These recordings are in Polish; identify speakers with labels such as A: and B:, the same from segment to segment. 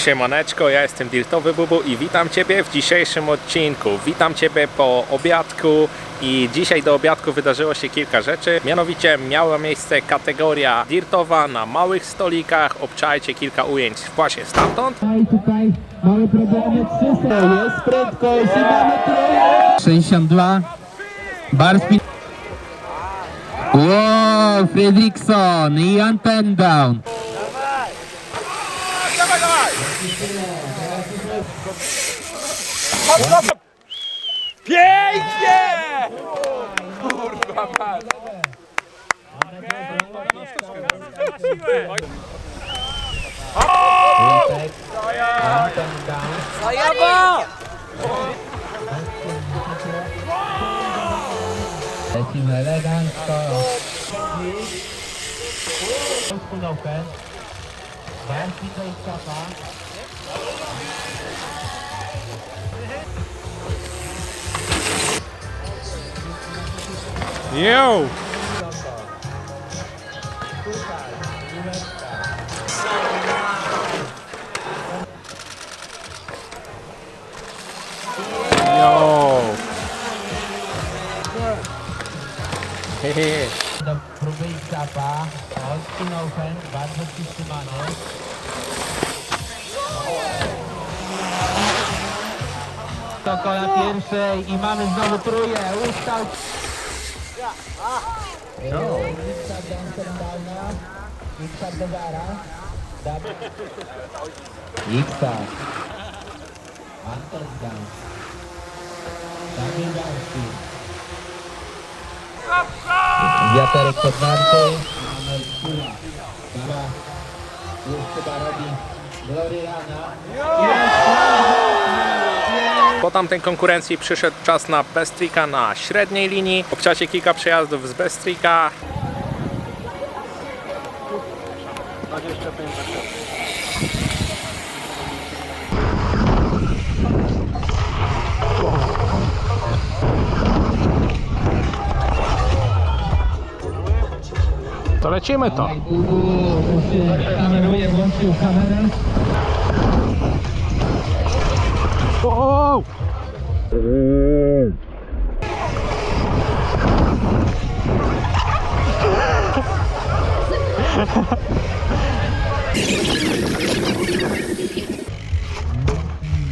A: Siemaneczko, ja jestem Dirtowy Bubu i witam Ciebie w dzisiejszym odcinku. Witam Ciebie po obiadku i dzisiaj do obiadku wydarzyło się kilka rzeczy. Mianowicie miała miejsce kategoria dirtowa na małych stolikach. Obczajcie kilka ujęć właśnie stamtąd.
B: I tutaj mamy problemy 300. Jest prędkość i mamy troje. 62. Barspin. Wow, Fredriksson i Anten down. Lecimy elegancko. Spinówkę. Barspin do Iskafa.
A: Yo! Yo! Hehe.
B: Do próby Iskafa. Spinówkę. Bardzo przytrzymany. To kola pierwszej i mamy znowu tróję. Ustał. Iksa do Amsterdama. Iksa do. Iksa. Amsterdam. Daniel Barski. Wiaterek. Mamy. Bara. Już chyba robi Gloriana.
A: Po tamtej konkurencji przyszedł czas na Bestrika na średniej linii. Obczacie kilka przejazdów z Bestrika. To lecimy to.
B: Kameruje, włączył kamerę.
A: O!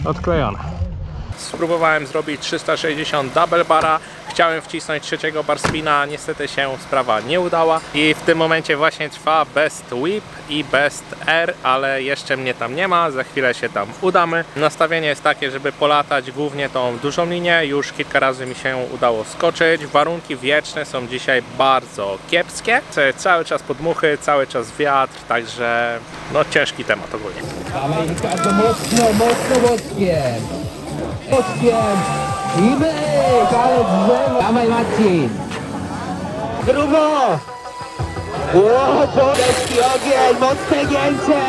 A: Odklejone. Spróbowałem zrobić 360 double bara. Chciałem wcisnąć trzeciego bar spina, niestety się sprawa nie udała. I w tym momencie właśnie trwa Best Whip i Best R, ale jeszcze mnie tam nie ma, za chwilę się tam udamy. Nastawienie jest takie, żeby polatać głównie tą dużą linię. Już kilka razy mi się udało skoczyć. Warunki wieczne są dzisiaj bardzo kiepskie. Cały czas podmuchy, cały czas wiatr, także no ciężki temat ogólnie.
B: Dawaj mocno, mocno boskiem. I myk, ale drzewo. Dawaj Marcin. Grubo. O, polski ogień, mocne gięcie.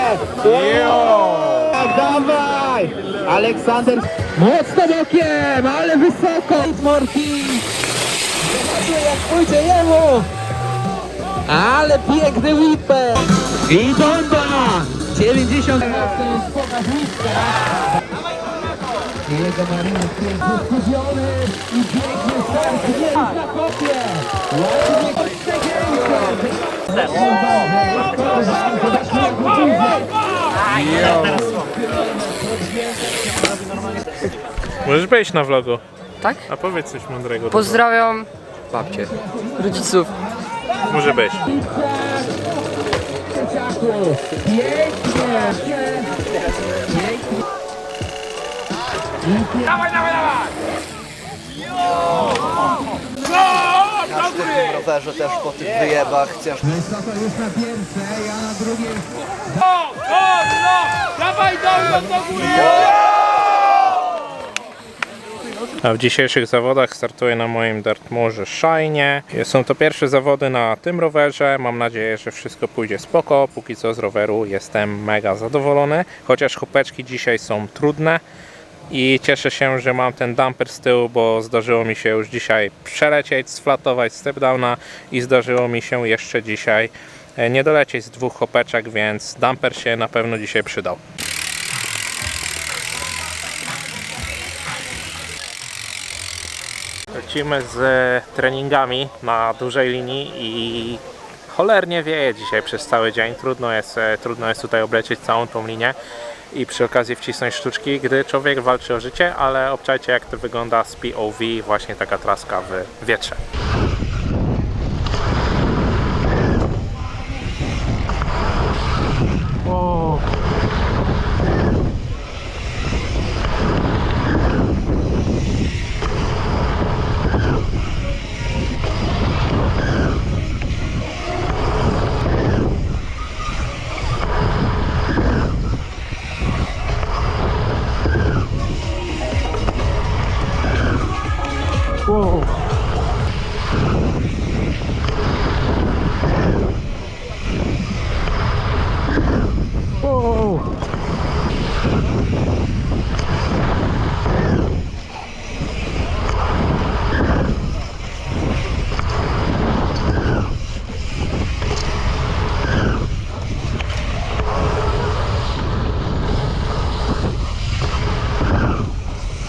B: Tak, dawaj. Aleksander. Mocno bokiem, ale wysoko. Morki. Zobaczmy jak pójdzie jemu. Ale piękny whipper! I bomba! 90 jest pokaz mistrza. I jego marynek pięknie skupiony i pięknie start jest na kopie. Ładnie
A: Możesz wejść na vlogu.
C: Tak?
A: A powiedz coś mądrego.
C: Pozdrawiam babcię, rodziców.
A: Może być.
B: Pięknie!
D: Na sztywnym rowerze też po tych wyjebach chcesz
B: Wysoko już na pierwsze, ja na drugiej.
A: A w dzisiejszych zawodach startuję na moim Dartmoorze Shine. Są to pierwsze zawody na tym rowerze. Mam nadzieję, że wszystko pójdzie spoko. Póki co z roweru jestem mega zadowolony. Chociaż chopeczki dzisiaj są trudne i cieszę się, że mam ten damper z tyłu, bo zdarzyło mi się już dzisiaj przelecieć, sflatować step downa i zdarzyło mi się jeszcze dzisiaj e, nie dolecieć z dwóch hopeczek, więc damper się na pewno dzisiaj przydał. Lecimy z e, treningami na dużej linii i cholernie wieje dzisiaj przez cały dzień. Trudno jest, e, trudno jest tutaj oblecieć całą tą linię i przy okazji wcisnąć sztuczki, gdy człowiek walczy o życie, ale obczajcie jak to wygląda z POV, właśnie taka traska w wietrze.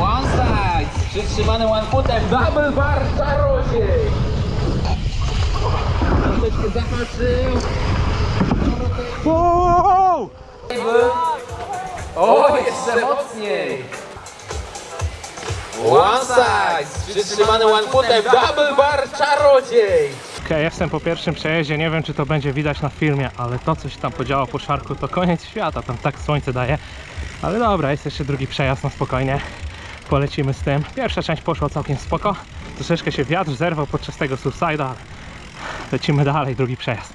B: One side, przytrzymany one footem, double bar czarodziej. Zahaczył. O, jeszcze mocniej. One side, przytrzymany one footem, double bar czarodziej.
A: Okej, jestem po pierwszym przejeździe, nie wiem czy to będzie widać na filmie, ale to co się tam podziało po szarku to koniec świata, tam tak słońce daje. Ale dobra, jest jeszcze drugi przejazd na spokojnie. Polecimy z tym. Pierwsza część poszła całkiem spoko. Troszeczkę się wiatr zerwał podczas tego subside'a, lecimy dalej, drugi przejazd.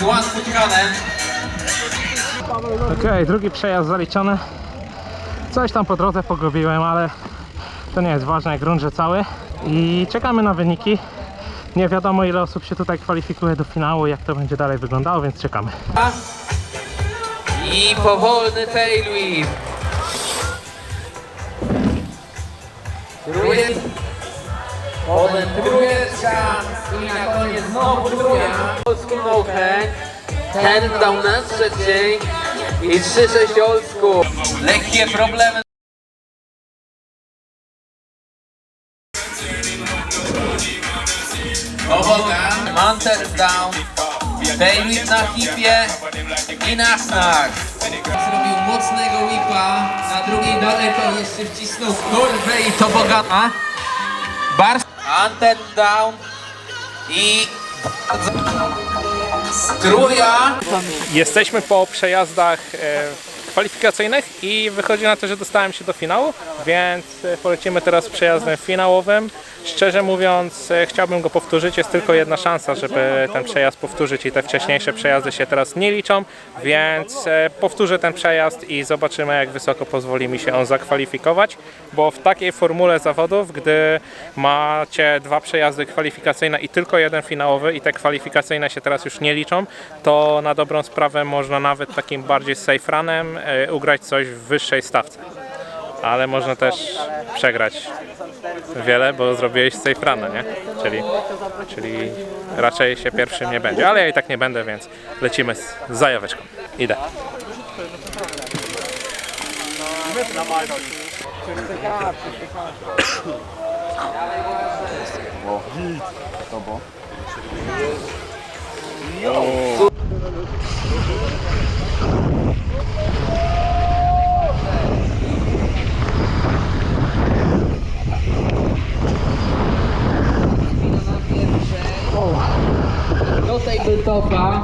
B: Lądowanie z footcanem.
A: Okej, drugi przejazd zaliczony. Coś tam po drodze pogubiłem, ale to nie jest ważne, grunt, że cały. I czekamy na wyniki. Nie wiadomo ile osób się tutaj kwalifikuje do finału, jak to będzie dalej wyglądało, więc czekamy.
B: I powolny tail whip. Potem trójeczka. I na koniec znowu. Old school no. Hand down na trzeciej. I 3-6 old school. Lekkie problemy. Oboga. Manter down. Whip na hipie i na snack. Zrobił mocnego whipa, na drugiej daleko jeszcze wcisnął kurwę i to bogata. Bar anten down i struja.
A: Jesteśmy po przejazdach e, kwalifikacyjnych i wychodzi na to, że dostałem się do finału, więc e, polecimy teraz przejazdem finałowym. Szczerze mówiąc, e, chciałbym go powtórzyć. Jest tylko jedna szansa, żeby ten przejazd powtórzyć i te wcześniejsze przejazdy się teraz nie liczą, więc e, powtórzę ten przejazd i zobaczymy, jak wysoko pozwoli mi się on zakwalifikować, bo w takiej formule zawodów, gdy macie dwa przejazdy kwalifikacyjne i tylko jeden finałowy i te kwalifikacyjne się teraz już nie liczą, to na dobrą sprawę można nawet takim bardziej safe runem E, ugrać coś w wyższej stawce. Ale można też przegrać wiele, bo zrobiłeś safe rana, nie? Czyli, czyli raczej się pierwszym nie będzie. Ale ja i tak nie będę, więc lecimy z zajaweczką. Idę.
B: To bo double topa,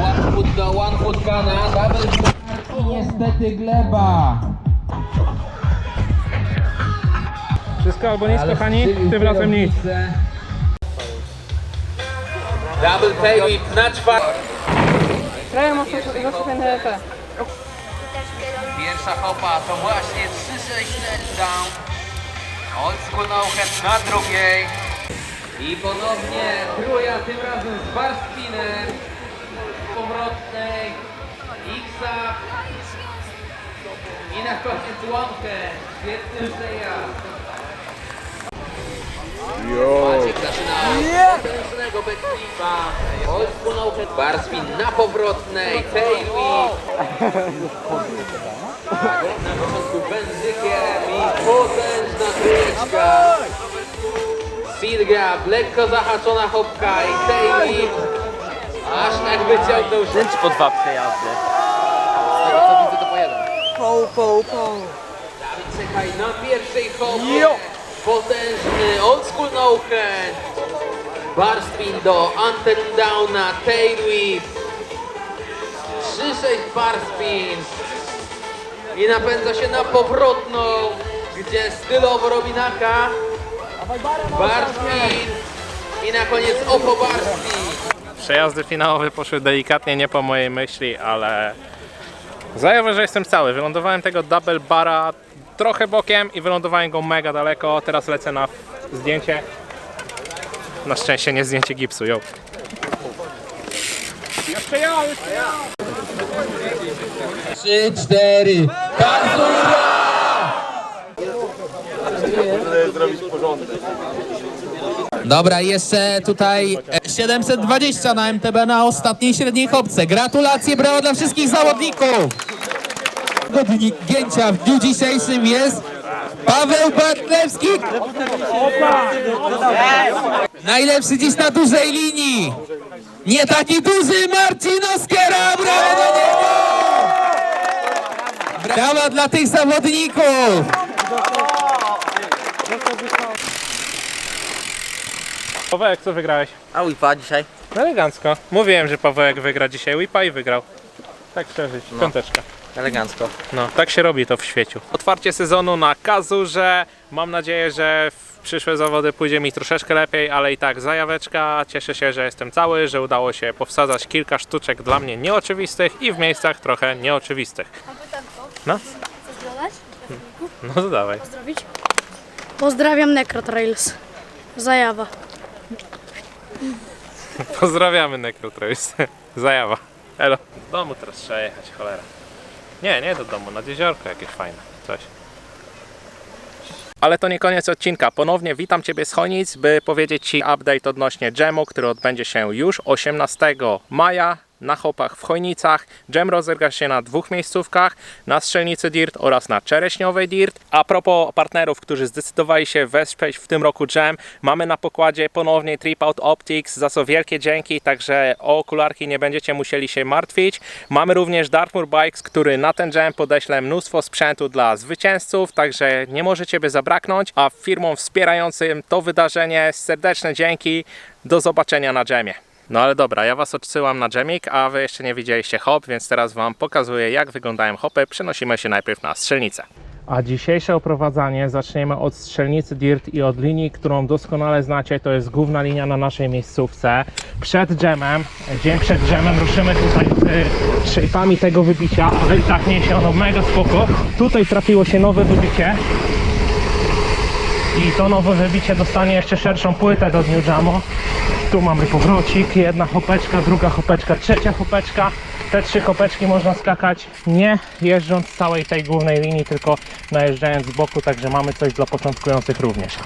B: one foot do, one foot kana, double foot i niestety gleba.
A: Wszystko albo nic,
B: Ale
A: kochani, tym razem nic.
B: Double tail whip na czwartym.
C: Krajem rozpoczęte EP.
B: Pierwsza hopa to właśnie 3-6 down. Old school no head na drugiej. I ponownie trója, tym razem z bar spinner. Powrotnej. Xa. I na koniec łąkę. Świetny przejazd. Maciek zaczyna od potężnego backflipa. Na powrotnej. Tail whip. Na początku wężykiem i potężna trójeczka. Grab, lekko zahaczona hopka i tail whip. Aż tak wyciągnął się.
E: po dwa przejazdy.
C: Poł, poł, poł.
B: Dawid czekaj na pierwszej hopie. Potężny old school no hand. Bar spin do anten downa, tail whip. 3-6 bar spin. I napędza się na powrotną, gdzie stylowo robi naka. Bar spin. I na koniec opo bar spin.
A: Przejazdy finałowe poszły delikatnie nie po mojej myśli, ale zajawę, że jestem cały. Wylądowałem tego double bara trochę bokiem i wylądowałem go mega daleko. Teraz lecę na zdjęcie. Na szczęście nie zdjęcie gipsu, jo. Jeszcze ja, jeszcze ja!
B: Trzy, cztery. Kazura!
F: Dobra, jeszcze tutaj e, 720 na MTB na ostatniej średniej chopce. Gratulacje, brawo dla wszystkich zawodników. Godnik Gięcia w dniu dzisiejszym jest Paweł Bartlewski. Najlepszy dziś na dużej linii. Nie taki duży Marcin Oskiera, brawo dla niego. Brawa dla tych zawodników.
A: Pawełek, co wygrałeś?
E: A Wipa dzisiaj?
A: Elegancko. Mówiłem, że Pawełek wygra dzisiaj Whipa i wygrał. Tak szczerze, piąteczka.
E: Elegancko.
A: No, tak się robi to w świeciu. Otwarcie sezonu na Kazurze. Mam nadzieję, że w przyszłe zawody pójdzie mi troszeczkę lepiej, ale i tak zajaweczka. Cieszę się, że jestem cały, że udało się powsadzać kilka sztuczek dla mnie nieoczywistych i w miejscach trochę nieoczywistych.
G: Mam pytanko.
A: No.
G: Chcesz dodać?
A: No to dawaj.
G: Pozdrowić? Pozdrawiam Necrotrails. Zajawa.
A: Pozdrawiamy Necrotrace. Zajawa. Elo. Do domu teraz trzeba jechać, cholera. Nie, nie do domu, nad jeziorko jakieś fajne. Coś. Ale to nie koniec odcinka. Ponownie witam Ciebie z Chonic, by powiedzieć Ci update odnośnie dżemu, który odbędzie się już 18 maja na Hopach w Chojnicach. Dżem rozegra się na dwóch miejscówkach, na Strzelnicy Dirt oraz na Czereśniowej Dirt. A propos partnerów, którzy zdecydowali się wesprzeć w tym roku dżem, mamy na pokładzie ponownie Trip Out Optics, za co wielkie dzięki, także o okularki nie będziecie musieli się martwić. Mamy również Dartmoor Bikes, który na ten dżem podeśle mnóstwo sprzętu dla zwycięzców, także nie może Ciebie zabraknąć, a firmom wspierającym to wydarzenie serdeczne dzięki. Do zobaczenia na dżemie. No ale dobra, ja Was odsyłam na dżemik, a Wy jeszcze nie widzieliście hop, więc teraz Wam pokazuję jak wyglądają hopy. Przenosimy się najpierw na strzelnicę. A dzisiejsze oprowadzanie zaczniemy od strzelnicy Dirt i od linii, którą doskonale znacie. To jest główna linia na naszej miejscówce. Przed dżemem, dzień przed dżemem ruszymy tutaj z shape'ami tego wybicia, ale i tak niesie ono mega spoko. Tutaj trafiło się nowe wybicie. I to nowe wybicie dostanie jeszcze szerszą płytę do dniu jamu. Tu mamy powrocik, jedna hopeczka, druga hopeczka, trzecia hopeczka. Te trzy hopeczki można skakać nie jeżdżąc całej tej głównej linii, tylko najeżdżając z boku, także mamy coś dla początkujących również.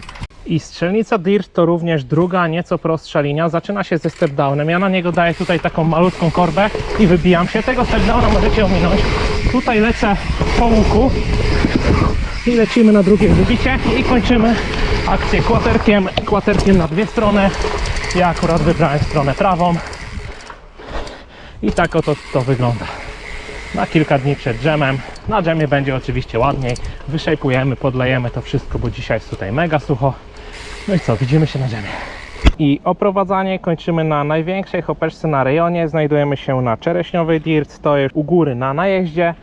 A: I strzelnica Dirt to również druga, nieco prostsza linia. Zaczyna się ze step downem. Ja na niego daję tutaj taką malutką korbę i wybijam się. Tego step downa możecie ominąć. Tutaj lecę po łuku i lecimy na drugie wybicie i kończymy akcję kłaterkiem, kłaterkiem na dwie strony. Ja akurat wybrałem stronę prawą i tak oto to wygląda. Na kilka dni przed dżemem. Na dżemie będzie oczywiście ładniej. Wyszejpujemy, podlejemy to wszystko, bo dzisiaj jest tutaj mega sucho. No i co, widzimy się na dżemie. I oprowadzanie kończymy na największej hopeczce na rejonie. Znajdujemy się na Czereśniowej Dirt, to jest u góry na najeździe.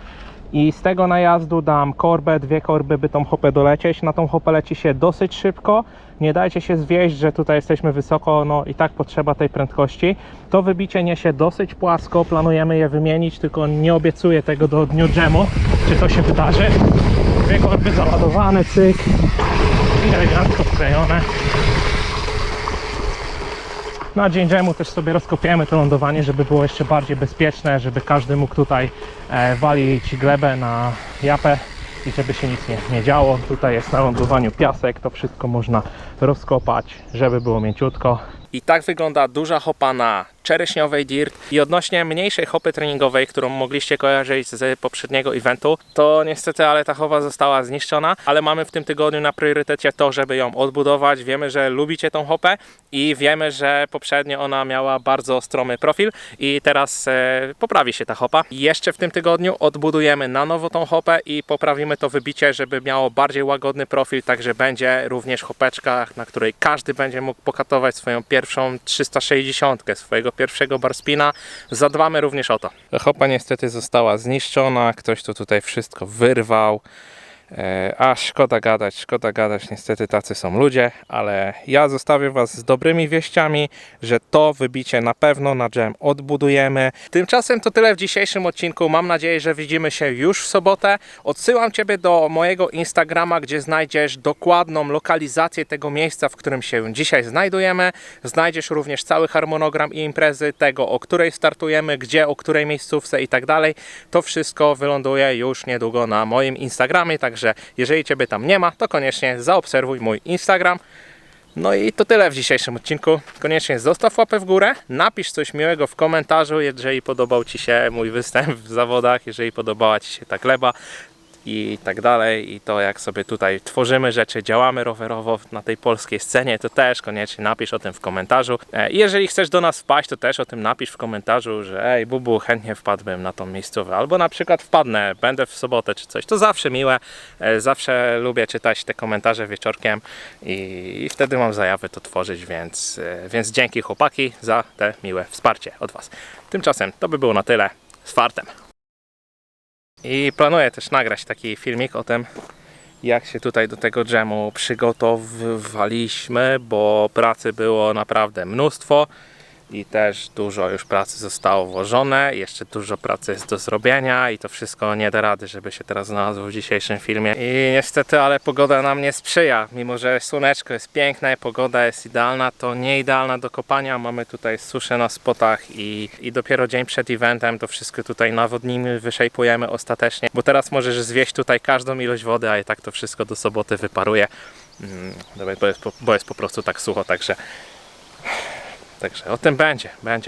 A: I z tego najazdu dam korbę, dwie korby, by tą hopę dolecieć. Na tą hopę leci się dosyć szybko. Nie dajcie się zwieść, że tutaj jesteśmy wysoko, no i tak potrzeba tej prędkości. To wybicie niesie dosyć płasko, planujemy je wymienić, tylko nie obiecuję tego do dniu dżemu, czy to się wydarzy. Dwie korby załadowane, cyk i elegancko wklejone. Na dzień dżemu też sobie rozkopiemy to lądowanie, żeby było jeszcze bardziej bezpieczne, żeby każdy mógł tutaj e, walić glebę na japę i żeby się nic nie, nie działo. Tutaj jest na lądowaniu piasek, to wszystko można rozkopać, żeby było mięciutko. I tak wygląda duża hopa na czereśniowej dirt. I odnośnie mniejszej hopy treningowej, którą mogliście kojarzyć z poprzedniego eventu, to niestety, ale ta hopa została zniszczona, ale mamy w tym tygodniu na priorytecie to, żeby ją odbudować. Wiemy, że lubicie tą hopę i wiemy, że poprzednio ona miała bardzo stromy profil i teraz e, poprawi się ta hopa. Jeszcze w tym tygodniu odbudujemy na nowo tą hopę i poprawimy to wybicie, żeby miało bardziej łagodny profil, także będzie również hopeczka, na której każdy będzie mógł pokatować swoją pierwszą 360, swojego pierwszego barspina. Zadbamy również o to. Hopa niestety została zniszczona, ktoś to tutaj wszystko wyrwał. E, A szkoda gadać, szkoda gadać, niestety tacy są ludzie, ale ja zostawię Was z dobrymi wieściami, że to wybicie na pewno na jam odbudujemy. Tymczasem to tyle w dzisiejszym odcinku. Mam nadzieję, że widzimy się już w sobotę. Odsyłam Ciebie do mojego Instagrama, gdzie znajdziesz dokładną lokalizację tego miejsca, w którym się dzisiaj znajdujemy. Znajdziesz również cały harmonogram i imprezy, tego o której startujemy, gdzie, o której miejscówce i tak dalej. To wszystko wyląduje już niedługo na moim Instagramie, także jeżeli Ciebie tam nie ma, to koniecznie zaobserwuj mój Instagram. No i to tyle w dzisiejszym odcinku. Koniecznie zostaw łapę w górę, napisz coś miłego w komentarzu, jeżeli podobał Ci się mój występ w zawodach, jeżeli podobała Ci się ta gleba i tak dalej i to jak sobie tutaj tworzymy rzeczy, działamy rowerowo na tej polskiej scenie, to też koniecznie napisz o tym w komentarzu. E, I jeżeli chcesz do nas wpaść, to też o tym napisz w komentarzu, że ej Bubu, chętnie wpadłbym na tą miejscówkę, albo na przykład wpadnę, będę w sobotę czy coś, to zawsze miłe, E, zawsze lubię czytać te komentarze wieczorkiem i, wtedy mam zajawę to tworzyć, więc, e, więc dzięki chłopaki za te miłe wsparcie od Was. Tymczasem to by było na tyle, z fartem. I planuję też nagrać taki filmik o tym, jak się tutaj do tego dżemu przygotowywaliśmy, bo pracy było naprawdę mnóstwo i też dużo już pracy zostało włożone, jeszcze dużo pracy jest do zrobienia i to wszystko nie da rady, żeby się teraz znalazło w dzisiejszym filmie. I niestety, ale pogoda nam nie sprzyja, mimo że słoneczko jest piękne, pogoda jest idealna, to nie idealna do kopania, mamy tutaj suszę na spotach i, i dopiero dzień przed eventem to wszystko tutaj nawodnimy, wyszejpujemy ostatecznie, bo teraz możesz zwieść tutaj każdą ilość wody, a i tak to wszystko do soboty wyparuje, Mm, bo jest, po- bo jest po prostu tak sucho, także Także o tym będzie, będzie.